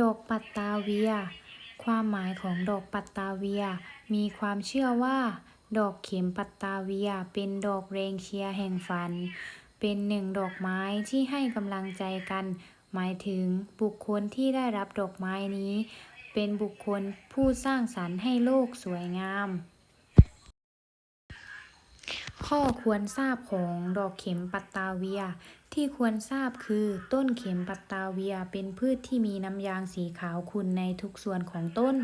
ดอกปัตตาเวีย ความหมายของดอกปัตตาเวีย มีความเชื่อว่า ดอกเข็มปัตตาเวีย เป็นดอกแรงเชียร์แห่งฝัน เป็นหนึ่งดอกไม้ที่ให้กำลังใจกัน หมายถึงบุคคลที่ได้รับดอกไม้นี้ เป็นบุคคลผู้สร้างสรรค์ให้โลกสวยงาม ข้อควรทราบของดอกเข็มปัตตาเวีย ที่ควรทราบคือต้นเข็มปัตตาเวียเป็นพืชที่มีน้ำยางสีขาวขุ่นในทุกส่วนของต้น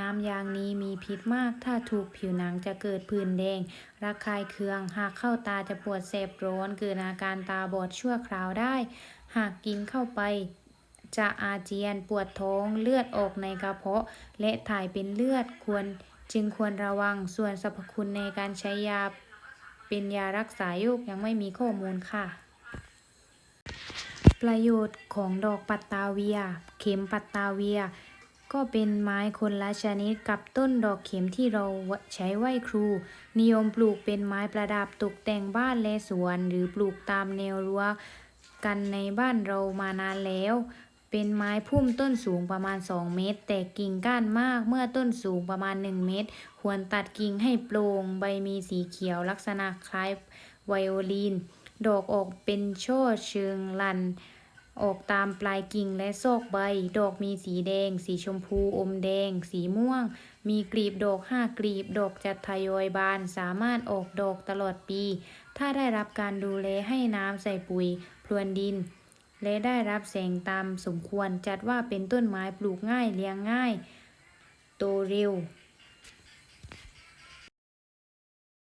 น้ำยางนี้มีพิษมาก ถ้าถูกผิวหนังจะเกิดผื่นแดง ระคายเคือง หากเข้าตาจะปวดแสบร้อน เกิดอาการตาบอดชั่วคราวได้ หากกินเข้าไปจะอาเจียนปวดท้องเลือดออกในกระเพาะ และถ่ายเป็นเลือดควรจึงควรระวังส่วนสรรพคุณในการใช้ยา เป็นยารักษาโรคยังไม่มีข้อมูลค่ะ ประโยชน์ของดอกปัตตาเวีย เข็มปัตตาเวีย ก็เป็นไม้คนละชนิดกับต้นดอกเข็มที่เราใช้ไหว้ครู นิยมปลูกเป็นไม้ประดับตกแต่งบ้านและสวน หรือปลูกตามแนวรั้วกันในบ้านเรามานานแล้ว เป็นไม้พุ่มต้นสูงประมาณ 2 เมตร แต่กิ่งก้านมากเมื่อต้นสูงประมาณ 1 เมตร ควรตัดกิ่งให้โปร่งใบมีสีเขียวลักษณะคล้ายไวโอลิน ดอกออกเป็นช่อเชิงลัน ออกตามปลายกิ่งและซอกใบ ดอกมีสีแดง สีชมพูอมแดง สีม่วง มีกลีบดอกห้ากลีบ ดอกจะทยอยบาน สามารถออกดอกตลอดปี ถ้าได้รับการดูแลให้น้ำใส่ปุ๋ยพรวนดิน และได้รับแสงตามสมควรจัดว่าเป็นต้นไม้ปลูกง่ายเลี้ยงง่าย โตเร็ว